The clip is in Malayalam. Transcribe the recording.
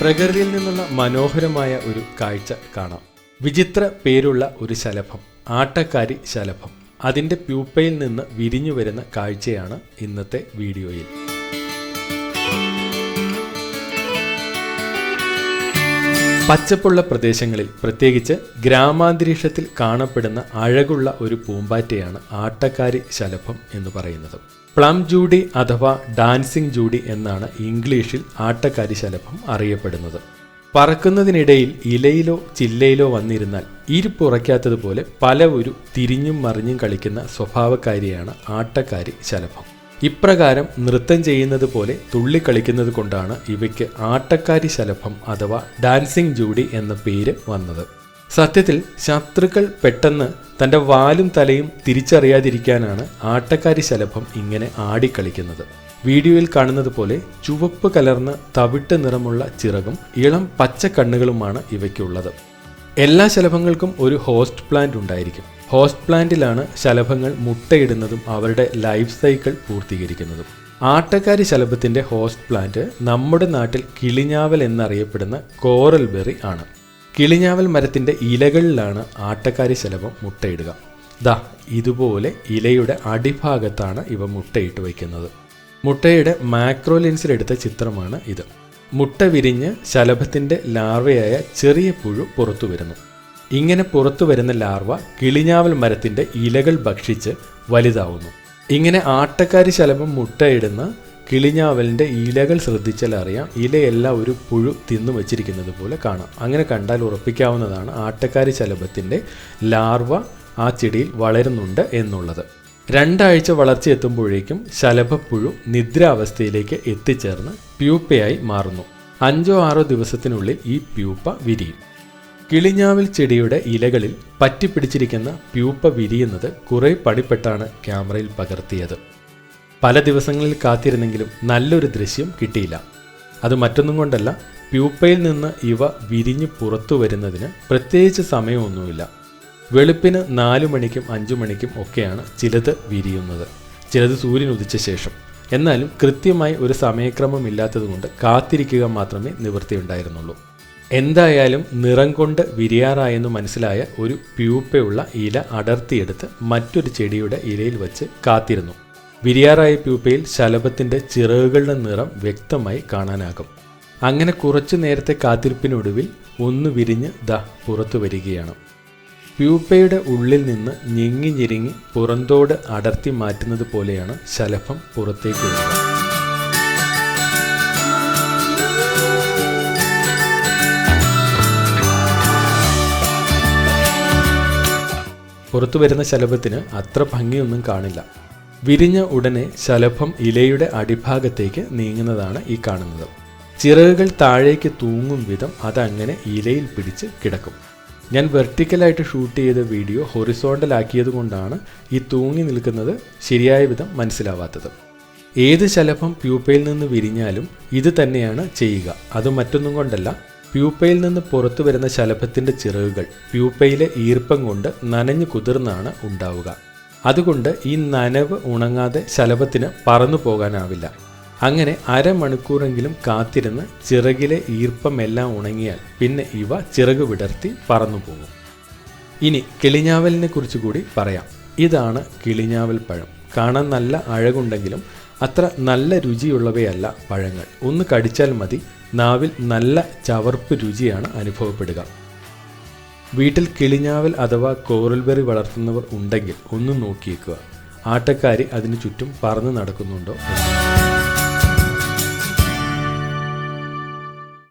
പ്രകൃതിയിൽ നിന്നുള്ള മനോഹരമായ ഒരു കാഴ്ച കാണാം. വിചിത്ര പേരുള്ള ഒരു ശലഭം ആട്ടക്കാരി ശലഭം. അതിന്റെ പ്യൂപ്പയിൽ നിന്ന് വിരിഞ്ഞു വരുന്ന കാഴ്ചയാണ് ഇന്നത്തെ വീഡിയോയിൽ. പച്ചപ്പുള്ള പ്രദേശങ്ങളിൽ പ്രത്യേകിച്ച് ഗ്രാമാന്തരീക്ഷത്തിൽ കാണപ്പെടുന്ന അഴകുള്ള ഒരു പൂമ്പാറ്റയാണ് ആട്ടക്കാരി ശലഭം എന്ന് പറയുന്നത്. പ്ലം ജൂഡി അഥവാ ഡാൻസിംഗ് ജൂഡി എന്നാണ് ഇംഗ്ലീഷിൽ ആട്ടക്കാരി ശലഭം അറിയപ്പെടുന്നത്. പറക്കുന്നതിനിടയിൽ ഇലയിലോ ചില്ലയിലോ വന്നിരുന്നാൽ ഇരുപ്പുറയ്ക്കാത്തതുപോലെ പല ഒരു തിരിഞ്ഞും മറിഞ്ഞും കളിക്കുന്ന സ്വഭാവക്കാരിയാണ് ആട്ടക്കാരി ശലഭം. ഇപ്രകാരം നൃത്തം ചെയ്യുന്നത് പോലെ തുള്ളിക്കളിക്കുന്നത് കൊണ്ടാണ് ഇവയ്ക്ക് ആട്ടക്കാരി ശലഭം അഥവാ ഡാൻസിംഗ് ജൂഡി എന്ന പേര് വന്നത്. സത്യത്തിൽ ശത്രുക്കൾ പെട്ടെന്ന് തന്റെ വാലും തലയും തിരിച്ചറിയാതിരിക്കാനാണ് ആട്ടക്കാരി ശലഭം ഇങ്ങനെ ആടിക്കളിക്കുന്നത്. വീഡിയോയിൽ കാണുന്നത് പോലെ ചുവപ്പ് കലർന്ന തവിട്ട് നിറമുള്ള ചിറകും ഇളം പച്ച കണ്ണുകളുമാണ് ഇവയ്ക്കുള്ളത്. എല്ലാ ശലഭങ്ങൾക്കും ഒരു ഹോസ്റ്റ് പ്ലാന്റ് ഉണ്ടായിരിക്കും. ഹോസ്റ്റ് പ്ലാന്റിലാണ് ശലഭങ്ങൾ മുട്ടയിടുന്നതും അവരുടെ ലൈഫ് സൈക്കിൾ പൂർത്തീകരിക്കുന്നതും. ആട്ടക്കാരി ശലഭത്തിന്റെ ഹോസ്റ്റ് പ്ലാന്റ് നമ്മുടെ നാട്ടിൽ കിളിഞ്ഞാവൽ എന്നറിയപ്പെടുന്ന കോറൽ ബെറി ആണ്. കിളിഞ്ഞാവൽ മരത്തിന്റെ ഇലകളിലാണ് ആട്ടക്കാരി ശലഭം മുട്ടയിടുക. ദാ ഇതുപോലെ ഇലയുടെ അടിഭാഗത്താണ് ഇവ മുട്ടയിട്ട് വയ്ക്കുന്നത്. മുട്ടയുടെ മാക്രോ ലെൻസിലെടുത്ത ചിത്രമാണ് ഇത്. മുട്ട വിരിഞ്ഞ് ശലഭത്തിന്റെ ലാർവയായ ചെറിയ പുഴു പുറത്തു വരുന്നു. ഇങ്ങനെ പുറത്തു വരുന്ന ലാർവ കിളിഞ്ഞാവൽ മരത്തിന്റെ ഇലകൾ ഭക്ഷിച്ച് വലുതാവുന്നു. ഇങ്ങനെ ആട്ടക്കാരി ശലഭം മുട്ടയിടുന്ന കിളിഞ്ഞാവലിന്റെ ഇലകൾ ശ്രദ്ധിച്ചാൽ അറിയാം ഇലയെല്ലാം ഒരു പുഴു തിന്നു വച്ചിരിക്കുന്നത് പോലെ കാണാം. അങ്ങനെ കണ്ടാൽ ഉറപ്പിക്കാവുന്നതാണ് ആട്ടക്കാരി ശലഭത്തിന്റെ ലാർവ ആ ചെടിയിൽ വളരുന്നുണ്ട് എന്നുള്ളത്. രണ്ടാഴ്ച വളർച്ച എത്തുമ്പോഴേക്കും ശലഭപ്പുഴു നിദ്രാവസ്ഥയിലേക്ക് എത്തിച്ചേർന്ന് പ്യൂപ്പയായി മാറുന്നു. അഞ്ചോ ആറോ ദിവസത്തിനുള്ളിൽ ഈ പ്യൂപ്പ വിരിയും. കിളിഞ്ഞാവിൽ ചെടിയുടെ ഇലകളിൽ പറ്റിപ്പിടിച്ചിരിക്കുന്ന പ്യൂപ്പ വിരിയുന്നത് കുറേ പടിപ്പെട്ടാണ് ക്യാമറയിൽ പകർത്തിയത്. പല ദിവസങ്ങളിൽ കാത്തിരുന്നെങ്കിലും നല്ലൊരു ദൃശ്യം കിട്ടിയില്ല. അത് മറ്റൊന്നും കൊണ്ടല്ല പ്യൂപ്പയിൽ നിന്ന് ഇവ വിരിഞ്ഞ് പുറത്തു വരുന്നതിന് പ്രത്യേകിച്ച് സമയമൊന്നുമില്ല. വെളുപ്പിന് നാലു മണിക്കും അഞ്ചു മണിക്കും ഒക്കെയാണ് ചിലത് വിരിയുന്നത്. ചിലത് സൂര്യൻ ഉദിച്ച ശേഷം. എന്നാലും കൃത്യമായി ഒരു സമയക്രമം ഇല്ലാത്തതുകൊണ്ട് കാത്തിരിക്കുക മാത്രമേ നിവൃത്തിയുണ്ടായിരുന്നുള്ളൂ. എന്തായാലും നിറം കൊണ്ട് വിരിയാറായെന്ന് മനസ്സിലായ ഒരു പ്യൂപ്പയുള്ള ഇല അടർത്തിയെടുത്ത് മറ്റൊരു ചെടിയുടെ ഇലയിൽ വച്ച് കാത്തിരുന്നു. വിരിയാറായ പ്യൂപ്പയിൽ ശലഭത്തിന്റെ ചിറകുകളുടെ നിറം വ്യക്തമായി കാണാനാകും. അങ്ങനെ കുറച്ചു നേരത്തെ കാത്തിരിപ്പിനൊടുവിൽ ഒന്ന് വിരിഞ്ഞ് ദ പുറത്തു വരികയാണ്. പ്യൂപ്പയുടെ ഉള്ളിൽ നിന്ന് ഞെങ്ങി ഞെരുങ്ങി പുറന്തോട് അടർത്തി മാറ്റുന്നത് പോലെയാണ് ശലഭം പുറത്തേക്ക് വരുന്നത്. പുറത്തു വരുന്ന ശലഭത്തിന് അത്ര ഭംഗിയൊന്നും കാണില്ല. വിരിഞ്ഞ ഉടനെ ശലഭം ഇലയുടെ അടിഭാഗത്തേക്ക് നീങ്ങുന്നതാണ് ഈ കാണുന്നത്. ചിറകുകൾ താഴേക്ക് തൂങ്ങും വിധം അതങ്ങനെ ഇലയിൽ പിടിച്ച് കിടക്കും. ഞാൻ വെർട്ടിക്കലായിട്ട് ഷൂട്ട് ചെയ്ത വീഡിയോ ഹൊറിസോണ്ടൽ ആക്കിയത് കൊണ്ടാണ് ഈ തൂങ്ങി നിൽക്കുന്നത് ശരിയായ വിധം മനസ്സിലാവാത്തത്. ഏത് ശലഭം പ്യൂപ്പയിൽ നിന്ന് വിരിഞ്ഞാലും ഇത് തന്നെയാണ് ചെയ്യുക. അത് മറ്റൊന്നും കൊണ്ടല്ല പ്യൂപ്പയിൽ നിന്ന് പുറത്തു വരുന്ന ശലഭത്തിന്റെ ചിറകുകൾ പ്യൂപ്പയിലെ ഈർപ്പം കൊണ്ട് നനഞ്ഞു കുതിർന്നാണ് ഉണ്ടാവുക. അതുകൊണ്ട് ഈ നനവ് ഉണങ്ങാതെ ശലഭത്തിന് പറന്നു പോകാനാവില്ല. അങ്ങനെ അരമണിക്കൂറെങ്കിലും കാത്തിരുന്ന് ചിറകിലെ ഈർപ്പമെല്ലാം ഉണങ്ങിയാൽ പിന്നെ ഇവ ചിറക് വിടർത്തി പറന്നു പോകും ഇനി കിളിഞ്ഞാവലിനെ കുറിച്ച് കൂടി പറയാം. ഇതാണ് കിളിഞ്ഞാവൽ പഴം. കാണാൻ നല്ല അഴകുണ്ടെങ്കിലും അത്ര നല്ല രുചിയുള്ളവയല്ല പഴങ്ങൾ. ഒന്ന് കടിച്ചാൽ മതി. നാവിൽ നല്ല ചവർപ്പ് രുചിയാണ് അനുഭവപ്പെടുക. വീട്ടിൽ കിളിഞ്ഞാവൽ അഥവാ കോറൽബെറി വളർത്തുന്നവർ ഉണ്ടെങ്കിൽ ഒന്ന് നോക്കിയേക്കുക. ആട്ടക്കാരി അതിനു ചുറ്റും പറന്നു നടക്കുന്നുണ്ടോ